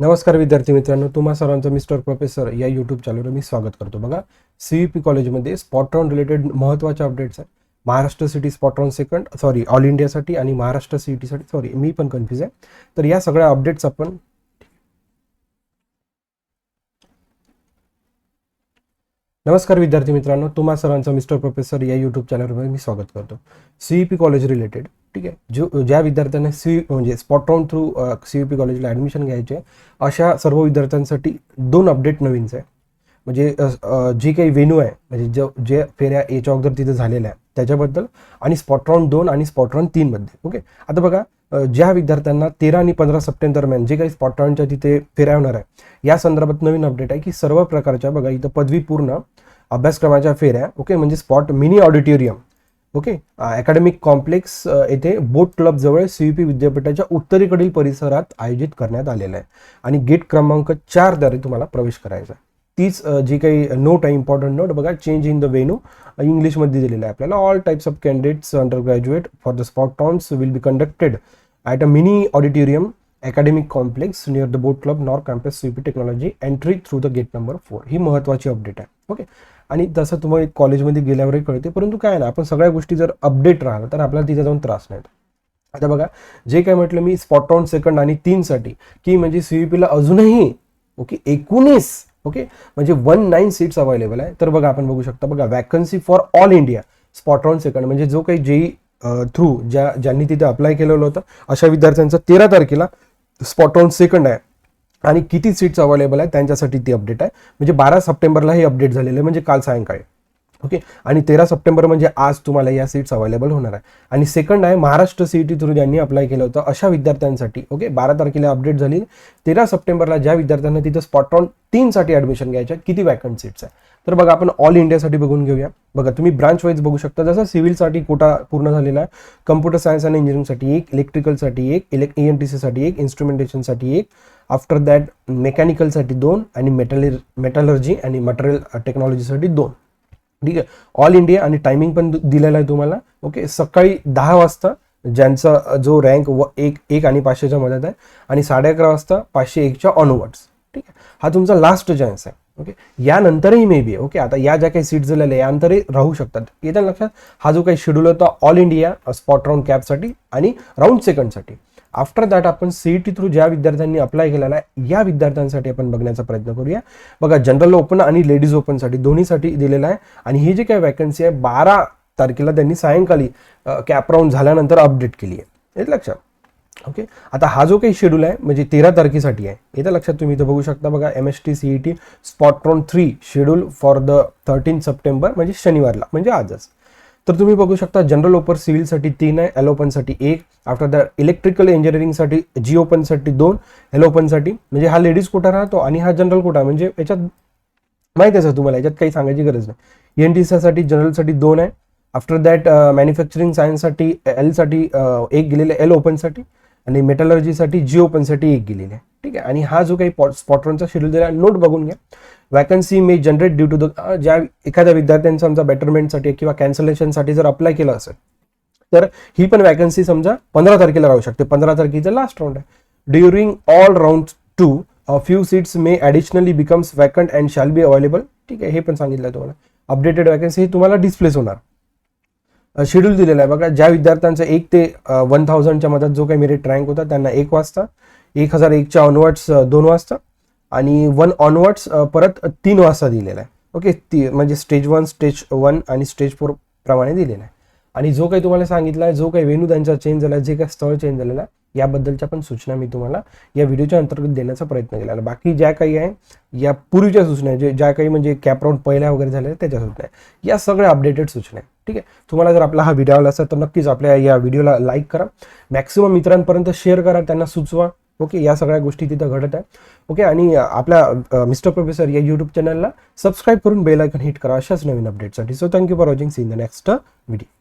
नमस्कार विद्यार्थी मित्रांनो तुम्हा सर्वांचं मिस्टर प्रोफेसर या यूट्यूब चॅनलवर मी स्वागत करतो. बघा सी व्ही पी कॉलेजमध्ये स्पॉट्रॉन रिलेटेड महत्त्वाचे अपडेट्स आहेत. Maharashtra CET spot round second sorry all इंडियासाठी आणि महाराष्ट्र सिटीसाठी सॉरी मी पण कन्फ्यूज आहे. तर या सगळ्या अपडेट्स आपण नमस्कार विद्यार्थी मित्रांनो तुम्हा सर्वांचं मिस्टर प्रोफेसर या यूट्यूब चॅनलवर मी स्वागत करतो. C V P college related ठीक आहे. जो ज्या विद्यार्थ्यांना सी म्हणजे spot round through C U P कॉलेजला ॲडमिशन घ्यायचे आहे, अशा सर्व विद्यार्थ्यांसाठी दोन अपडेट नवीनच आहे म्हणजे जे जी काही वेन्यू आहे म्हणजे ज जे फेऱ्या याच्या अगोदर तिथे झालेल्या आहे त्याच्याबद्दल आणि स्पॉटरॉन दोन आणि स्पॉटरॉन तीनमध्ये ओके आता बघा ज्या विद्यार्थ्यांना तेरा आणि पंधरा सप्टेंबर दरम्यान जे काही स्पॉटरॉनच्या तिथे फेऱ्या होणार आहे या संदर्भात नवीन अपडेट आहे की सर्व प्रकारच्या बघा इथं पदवीपूर्ण अभ्यासक्रमाच्या फेऱ्या ओके म्हणजे spot mini auditorium okay academic complex येथे बोट क्लब जवळ यू पी विद्यापीठाच्या उत्तरेकडील परिसरात आयोजित करण्यात आलेला आहे. आणि गेट क्रमांक चारद्वारे तुम्हाला प्रवेश करायचा आहे. तीच जी काही नोट आहे इम्पॉर्टंट नोट बघा चेंज इन द वेन्यू इंग्लिशमध्ये दिलेलं आहे आपल्याला. All types of candidates under graduate for the spot rounds will be conducted at a mini auditorium academic complex near the boat club north campus C P technology entry through the gate number four ही महत्त्वाची update आहे. Okay आणि तसं तुम्हाला कॉलेजमध्ये गेल्यावरही कळते परंतु काय ना आपण सगळ्या गोष्टी जर अपडेट राहिलं तर आपल्याला तिथे जाऊन त्रास नाही आता बघा जे काय म्हटलं मी स्पॉट ऑन सेकंड आणि तीनसाठी की म्हणजे सी पीला अजूनही ओके एकोणीस ओके म्हणजे वन नाईन सीट्स अवेलेबल आहे. तर बघा आपण बघू शकता बघा vacancy for all India spot on second म्हणजे जो काही जेई थ्रू ज्या ज्यांनी तिथे अप्लाय केलेलं होतं अशा विद्यार्थ्यांचं तेरा तारखेला स्पॉट ऑन सेकंड आहे. आणि किती सीट्स अवेलेबल आहे त्यांच्यासाठी ती अपडेट आहे. म्हणजे बारा सप्टेंबरला ही अपडेट झालेली आहे. म्हणजे काल सायंकाळी. ओके? आणि तेरा सप्टेंबर म्हणजे आज तुम्हाला या सीट्स अवेलेबल होणार आहे. आणि सेकंड आहे महाराष्ट्र सी टी थ्रू ज्यांनी अप्लाय केलं होतं अशा विद्यार्थ्यांसाठी ओके? बारा तारखेला अपडेट झाली. तेरा सप्टेंबरला ज्या विद्यार्थ्यांना तिथं स्पॉट ऑन तीनसाठी ॲडमिशन घ्यायच्या किती वॅकंट सीट्स आहे तर बघा आपण ऑल इंडियासाठी बघून घेऊया. बघा तुम्ही ब्रांच वाईज बघू शकता जसं सिव्हिलसाठी कोटा पूर्ण झालेला आहे कम्प्युटर सायन्स आणि इंजिनिअरिंगसाठी एक इलेक्ट्रिकलसाठी एक इलेक् ई एन टी सीसाठी एक इन्स्ट्रुमेंटेशनसाठी एक आफ्टर दॅट मेकॅनिकलसाठी दोन आणि मेटल मेटॅलर्जी आणि मटेरियल टेक्नॉलॉजीसाठी uh, दोन. ठीक आहे. ऑल इंडिया आणि टायमिंग पण दिलेला आहे तुम्हाला. ओके सकाळी दहा वाजता ज्यांचा जो रँक व एक एक आणि पाचशेच्या मध्यात आहे आणि साडे अकरा वाजता पाचशे एकच्या ऑनवर्ड्स ठीक आहे? हा तुमचा लास्ट चान्स आहे. ओके यानंतरही मे बी ओके आता या ज्या काही सीट झालेल्या आहे यानंतरही राहू शकतात. येत्या लक्षात हा जो काही शेड्यूल होता ऑल इंडिया स्पॉट राऊंड कॅपसाठी आणि राऊंड सेकंडसाठी आफ्टर दॅट आपण सीईटी थ्रू ज्या विद्यार्थ्यांनी अप्लाय केलेला आहे या विद्यार्थ्यांसाठी आपण बघण्याचा प्रयत्न करूया. बघा जनरल ओपन आणि लेडीज ओपनसाठी दोन्हीसाठी दिलेला आहे. आणि ही जी काही वॅकन्सी आहे बारा तारखेला त्यांनी सायंकाळी कॅप राऊंड झाल्यानंतर अपडेट केली आहे. येत लक्षात. ओके आता हा जो काही शेड्यूल आहे म्हणजे तेरा तारखेसाठी आहे येत्या लक्षात तुम्ही इथं बघू शकता बघा M S T C E T spot round three schedule for the thirteen September म्हणजे शनिवारला म्हणजे आजच. तर तुम्ही बघू शकता जनरल ओपर सिव्हिलसाठी तीन आहे एल ओपनसाठी एक आफ्टर दॅट इलेक्ट्रिकल इंजिनिअरिंगसाठी जी ओपनसाठी दोन एल ओपनसाठी म्हणजे हा लेडीज कोटा राहतो आणि हा जनरल कोटा म्हणजे याच्यात माहिती आहे सर तुम्हाला याच्यात काही सांगायची गरज नाही. एन टी सीसाठी जनरलसाठी दोन आहे. आफ्टर दॅट मॅन्युफॅक्चरिंग सायन्ससाठी एलसाठी एक गेलेलं एल ओपनसाठी आणि मेटलर्जीसाठी जी ओपनसाठी एक गेलेली आहे. ठीक आहे? आणि हा जो काही स्पॉटरनचा शेड्यूल दिला नोट बघून घ्या. Vacancy may generate due to the ज्या एखाद्या विद्यार्थ्यांचा समजा बेटरमेंटसाठी किंवा कॅन्सलेशनसाठी जर अप्लाय केलं असेल तर ही पण वॅकन्सी समजा पंधरा तारखेला राहू शकते. पंधरा तारखेचा लास्ट राऊंड आहे. During all round two few seats may additionally becomes vacant and shall be available ठीक आहे? हे पण सांगितलं आहे तुम्हाला. अपडेटेड वॅकन्सी ही तुम्हाला डिस्प्लेस होणार. शेड्यूल दिलेला आहे. बघा ज्या विद्यार्थ्यांचा एक ते वन थाउजंडच्या मधात जो काही मेरिट रँक होता त्यांना एक वाजता. एक हजार एकच्या ऑनवर्ड्स दोन वाजता आणि वन ऑनवर्ड्स परत तीन वाजता दिलेला आहे. ओके ती म्हणजे स्टेज वन स्टेज वन आणि स्टेज फोर प्रमाणे दिलेला आहे. आणि जो काही तुम्हाला सांगितलं आहे जो काही वेन्यू त्यांचा चेंज झाला आहे जे काही स्थळ चेंज झालेलं आहे याबद्दलच्या पण सूचना मी तुम्हाला या व्हिडिओच्या अंतर्गत देण्याचा प्रयत्न केला आहे. बाकी ज्या काही आहे या पूर्वीच्या सूचना जे ज्या काही म्हणजे कॅप राऊंड पहिल्या वगैरे झालेल्या त्याच्या सूचना आहे या सगळ्या अपडेटेड सूचना आहे ठीक आहे? तुम्हाला जर आपला हा व्हिडिओ आवडला असेल तर नक्कीच आपल्या या व्हिडिओला लाईक करा. मॅक्सिमम मित्रांपर्यंत शेअर करा त्यांना सुचवा. ओके या सगळ्या गोष्टी तिथं घडत आहे ओके आणि आपल्या मिस्टर प्रोफेसर या यूट्यूब चॅनलला सबस्क्राईब करून बेल आयकन हिट करा अशाच नवीन अपडेटसाठी so thank you for watching see in the next video